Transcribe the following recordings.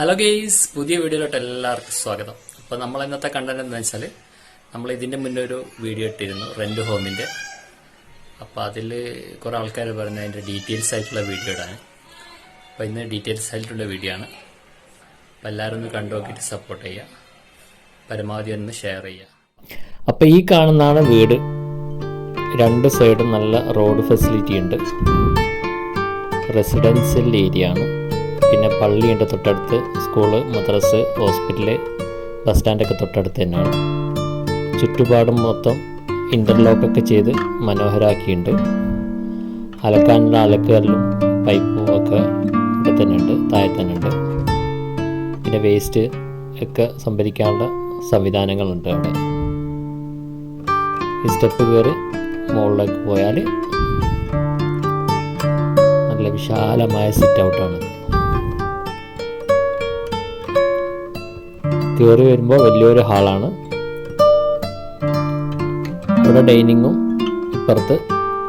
Hello guys പുതിയ വീഡിയോയിലോട്ട് എല്ലാവർക്കും സ്വാഗതം. അപ്പോൾ നമ്മൾ ഇന്നത്തെ കണ്ടന്റ് എന്താ വെച്ചാൽ നമ്മൾ ഇതിന്റെ മുന്നേ ഒരു വീഡിയോ ഇട്ടിരുന്നു റെന്റ് ഹോമിന്റെ അപ്പോൾ അതിൽ കുറേ ആൾക്കാർ പറഞ്ഞ അതിന്റെ ഡീറ്റെയിൽസ് ആയിട്ടുള്ള വീഡിയോ ഇടാൻ അപ്പോൾ ഇന്ന് ഡീറ്റെയിൽസ് ആയിട്ടുള്ള വീഡിയോ ആണ്. അപ്പോൾ എല്ലാവരും ഒന്ന് കണ്ടു നോക്കിയിട്ട് സപ്പോർട്ട് ചെയ്യുക. പരമാവധി ഒന്ന് ഷെയർ ചെയ്യുക. അപ്പോൾ ഈ കാണുന്നതാണ് വീട്. രണ്ട് സൈഡും നല്ല റോഡ് ഫെസിലിറ്റി ഉണ്ട്. റെസിഡൻഷ്യൽ ഏരിയ ആണ്. പിന്നെ പള്ളിയുണ്ട് തൊട്ടടുത്ത്. സ്കൂൾ മദ്രസ് ഹോസ്പിറ്റൽ ബസ് സ്റ്റാൻഡൊക്കെ തൊട്ടടുത്ത് തന്നെയാണ്. ചുറ്റുപാടും മൊത്തം ഇന്റർലോക്കൊക്കെ ചെയ്ത് മനോഹരാക്കിയിട്ടുണ്ട്. അലക്കാനുള്ള അലക്കുകല്ലും പൈപ്പും ഒക്കെ ഇവിടെ തന്നെ ഉണ്ട് താഴെ തന്നെ ഉണ്ട് പിന്നെ വേസ്റ്റ് ഒക്കെ സംഭരിക്കാനുള്ള സംവിധാനങ്ങളുണ്ട് അവിടെ. ഈ സ്റ്റെപ്പ് കയറി മുകളിലേക്ക് പോയാൽ നല്ല വിശാലമായ സിറ്റ് ഔട്ടാണ് കയറി വരുമ്പോൾ വലിയൊരു ഹാളാണ്. ഇവിടെ ഡൈനിങ്ങും ഇപ്പുറത്ത്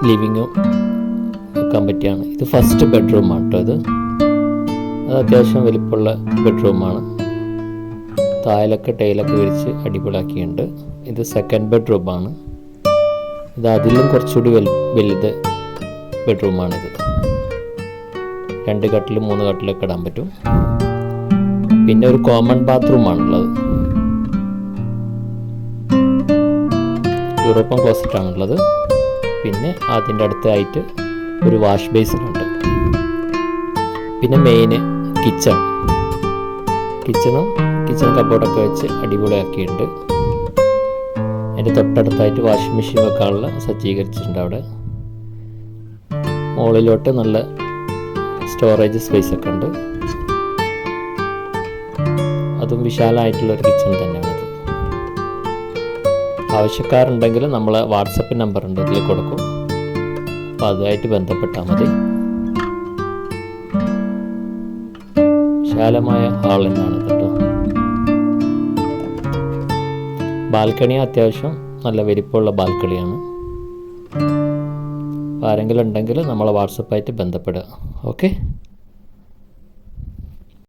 ലിവിങ്ങും വെക്കാൻ പറ്റിയാണ്. ഇത് ഫസ്റ്റ് ബെഡ്റൂമാണ് കേട്ടോ ഇത്. അത് അത്യാവശ്യം വലിപ്പമുള്ള ബെഡ്റൂമാണ്. തായലൊക്കെ ടൈലൊക്കെ വിരിച്ച് അടിപൊളിയാക്കിയിട്ടുണ്ട്. ഇത് സെക്കൻഡ് ബെഡ്റൂമാണ്. ഇത് അതിലും കുറച്ചുകൂടി വലു വലുത് ബെഡ്റൂമാണിത്. രണ്ട് കട്ടിലും മൂന്ന് കട്ടിലൊക്കെ ഇടാൻ പറ്റും. പിന്നെ ഒരു കോമൺ ബാത്റൂമാണുള്ളത് യൂറോപ്യൻ ക്ലോസറ്റാണുള്ളത് പിന്നെ അതിന്റെ അടുത്തായിട്ട് ഒരു വാഷ് ബേസിൻ ഉണ്ട്. പിന്നെ മെയിന് കിച്ചൺ കിച്ചണും കിച്ചൺ കബോർഡൊക്കെ വെച്ച് അടിപൊളിയാക്കിയിട്ടുണ്ട്. അതിന്റെ തൊട്ടടുത്തായിട്ട് വാഷിംഗ് മെഷീൻ വെക്കാനുള്ള സജ്ജീകരിച്ചിട്ടുണ്ട് അവിടെ. മുകളിലോട്ട് നല്ല സ്റ്റോറേജ് സ്പേസ് ഒക്കെ ഉണ്ട്. അതും വിശാലമായിട്ടുള്ളൊരു കിച്ചൺ തന്നെയാണത്. ആവശ്യക്കാരുണ്ടെങ്കിൽ നമ്മൾ വാട്സപ്പ് നമ്പർ ഉണ്ട് അതിൽ കൊടുക്കും. അപ്പോൾ അതുമായിട്ട് ബന്ധപ്പെട്ടാൽ മതി. വിശാലമായ തന്നെയാണ് കേട്ടോ. ബാൽക്കണി അത്യാവശ്യം നല്ല വലിപ്പമുള്ള ബാൽക്കണിയാണ്. ആരെങ്കിലും ഉണ്ടെങ്കിൽ നമ്മളെ വാട്സപ്പായിട്ട് ബന്ധപ്പെടുക. ഓക്കെ